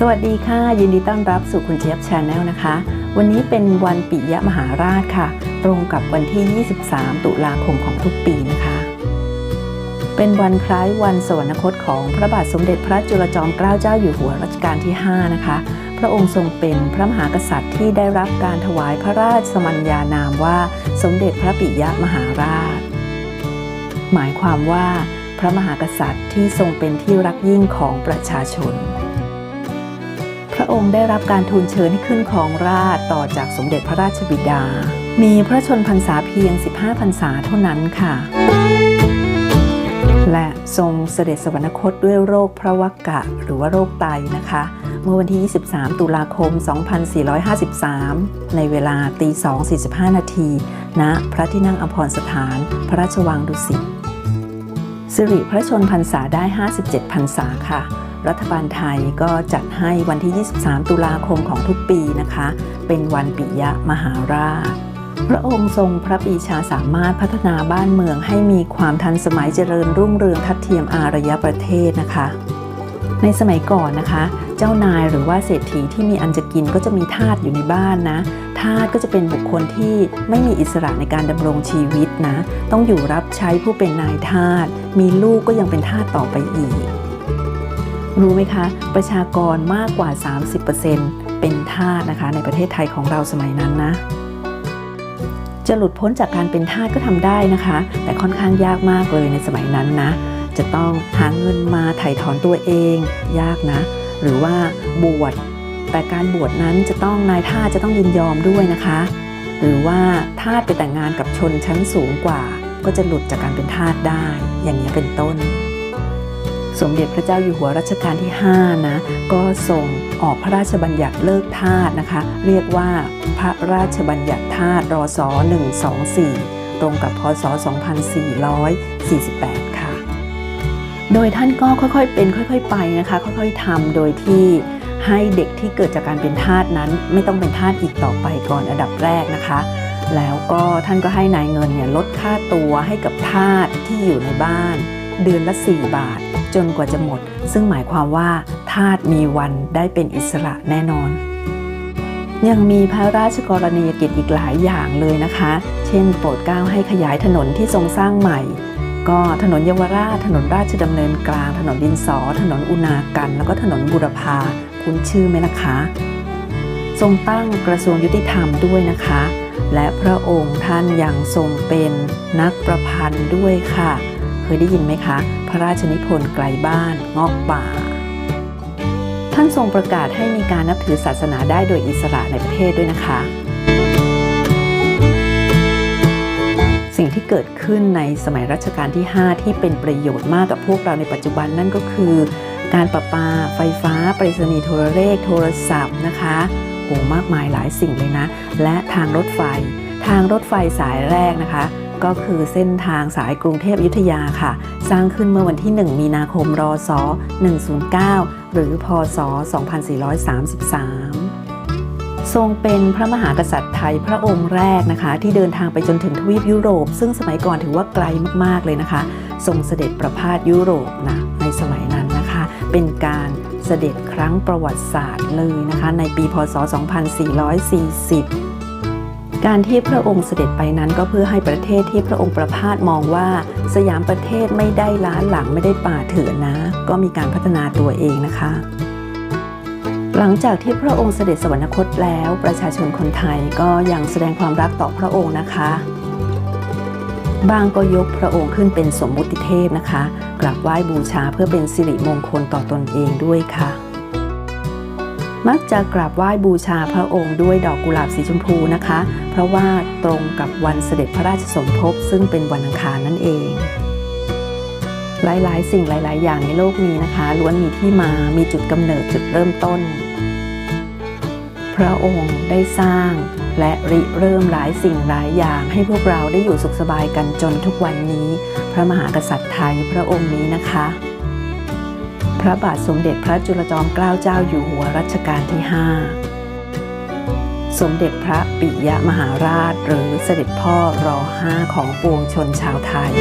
สวัสดีค่ะ ยินดีต้อนรับสู่คุณเจี๊ยบชาแนลนะคะ วันนี้เป็นวันปิยมหาราชค่ะ ตรงกับวันที่ 23 ตุลาคมของทุกปีนะคะ เป็นวันคล้ายวันสวรรคตของพระบาทสมเด็จพระจุลจอมเกล้าเจ้าอยู่หัวรัชกาลที่ 5 นะคะ พระองค์ทรงเป็นพระมหากษัตริย์ที่ได้รับการถวายพระราชสมัญญานามว่าสมเด็จพระปิยมหาราช หมายความว่าพระมหากษัตริย์ที่ทรงเป็นที่รักยิ่งของประชาชน ระองค์ได้รับการทูลเชิญให้ขึ้นครองราชต่อจากสมเด็จพระราชบิดา มีพระชนพรรษาเพียง 15 พรรษาเท่านั้นค่ะ และทรงเสด็จสวรรคตด้วยโรคพระวักกะหรือว่าโรคไตนะคะ เมื่อวันที่ 23 ตุลาคม 2453 ในเวลาตี2 45 นาทีณพระที่นั่งอภรสถาน พระราชวังดุสิตสิริพระชนพรรษาได้ 57 พรรษาค่ะ รัฐบาลไทยก็จัดให้วันที่ 23 ตุลาคมของทุกปีนะคะ เป็นวันปิยมหาราช พระองค์ทรงพระปีชาสามารถพัฒนาบ้านเมืองให้มีความทันสมัยเจริญรุ่งเรืองทัดเทียมอารยประเทศนะคะ ในสมัยก่อนนะคะ เจ้านายหรือว่าเศรษฐีที่มีอันจะกินก็จะมีทาสอยู่ในบ้านนะทาสก็จะเป็นบุคคลที่ไม่มีอิสระในการดำรงชีวิตนะ ต้องอยู่รับใช้ผู้เป็นนายทาสมีลูกก็ยังเป็นทาสต่อไปอีก รู้ไหมคะ ประชากรมากกว่า 30%เป็นทาสนะคะ ในประเทศไทยของเราสมัยนั้นนะ จะหลุดพ้นจากการเป็นทาสก็ทำได้นะคะ แต่ค่อนข้างยากมากเลยในสมัยนั้นนะ จะต้องหาเงินมาไถ่ถอนตัวเอง ยากนะ หรือว่าบวชแต่การบวชนั้นจะต้องนายทาสจะต้องยินยอมด้วยนะคะ หรือว่าทาสไปแต่งงานกับชนชั้นสูงกว่า ก็จะหลุดจากการเป็นทาสได้ อย่างนี้เป็นต้น สมเด็จพระเจ้าอยู่หัวรัชกาลที่ 5 นะ ก็ทรงออกพระราชบัญญัติเลิกทาสนะคะ เรียกว่าพระราชบัญญัติทาสรศ124 ตรงกับพศ 2448 ค่ะ โดยท่านก็ค่อยๆ เป็นค่อยๆ ไปนะคะ ค่อยๆทำโดยที่ให้เด็กที่เกิดจากการเป็นทาสนั้น ไม่ต้องเป็นทาสอีกต่อไปก่อนอันดับแรกนะคะ แล้วก็ท่านก็ให้นายเงินเนี่ยลดค่าตัวให้กับทาสที่อยู่ในบ้าน เดือนละ 4 บาท จนกว่าจะหมด ซึ่งหมายความว่าทาสมีวันได้เป็นอิสระแน่นอน ยังมีพระราชกรณียกิจอีกหลายอย่างเลยนะคะ เช่น โปรดเกล้าให้ขยายถนนที่ทรงสร้างใหม่ ก็ถนนเยาวราช ถนนราชดำเนินกลาง ถนนดินสอ ถนนอุณากัน แล้วก็ถนนบุรพาคุ้นชื่อไหมนะคะ ทรงตั้งกระทรวงยุติธรรมด้วยนะคะและพระองค์ท่านยังทรงเป็นนักประพันธ์ด้วยค่ะ เคยได้ยินไหมคะ พระราชนิพนธ์ไกลบ้านงอกป่า ท่านทรงประกาศให้มีการนับถือศาสนาได้โดยอิสระในประเทศด้วยนะคะสิ่งที่เกิดขึ้นในสมัยรัชกาลที่ 5 ที่เป็นประโยชน์มากกับพวกเราในปัจจุบันนั่นก็คือ การประปา ไฟฟ้าไปรษณีย์โทรเลขโทรศัพท์นะคะโหมากมายหลายสิ่งเลยนะ และทางรถไฟ ทางรถไฟสายแรกนะคะ ก็คือเส้นทางสายกรุงเทพอยุธยาค่ะ สร้างขึ้นเมื่อวันที่ 1 มีนาคม รศ 109 หรือ พศ 2433ทรงเป็นพระมหากษัตริย์ไทยพระองค์แรกนะคะ ที่เดินทางไปจนถึงทวีปยุโรป ซึ่งสมัยก่อนถือว่าไกลมากๆเลยนะคะ ทรงเสด็จประพาสยุโรปนะในสมัยนั้นนะคะ เป็นการเสด็จครั้งประวัติศาสตร์เลยนะคะ ในปีพศ 2440 การที่พระองค์เสด็จไปนั้นก็เพื่อให้ประเทศที่พระองค์ประพาสมองว่า สยามประเทศไม่ได้ล้าหลังไม่ได้ป่าเถื่อนนะ ก็มีการพัฒนาตัวเองนะคะ หลังจากที่พระองค์เสด็จสวรรคตแล้ว ประชาชนคนไทยก็ยังแสดงความรักต่อพระองค์นะคะบางก็ยกพระองค์ขึ้นเป็นสมมุติเทพนะคะกราบไหว้บูชาเพื่อเป็นสิริมงคลต่อตนเองด้วยค่ะ มักจะกราบไหว้บูชาพระองค์ด้วยดอกกุหลาบสีชมพูนะคะ เพราะว่าตรงกับวันเสด็จพระราชสมภพซึ่งเป็นวันอังคารนั่นเอง หลายๆ สิ่งหลาย ๆ อย่างในโลกนี้นะคะ ล้วนมีที่มามีจุดกำเนิดจุดเริ่มต้น พระองค์ได้สร้างและริเริ่มหลายสิ่งหลายอย่างให้พวกเราได้อยู่สุขสบายกันจนทุกวันนี้ พระมหากษัตริย์ไทยพระองค์นี้นะคะ พระบาทสมเด็จพระจุลจอมเกล้าเจ้าอยู่หัวรัชกาลที่ 5 สมเด็จพระปิยมหาราชหรือเสด็จพ่อรอห้าของปวงชนชาวไทย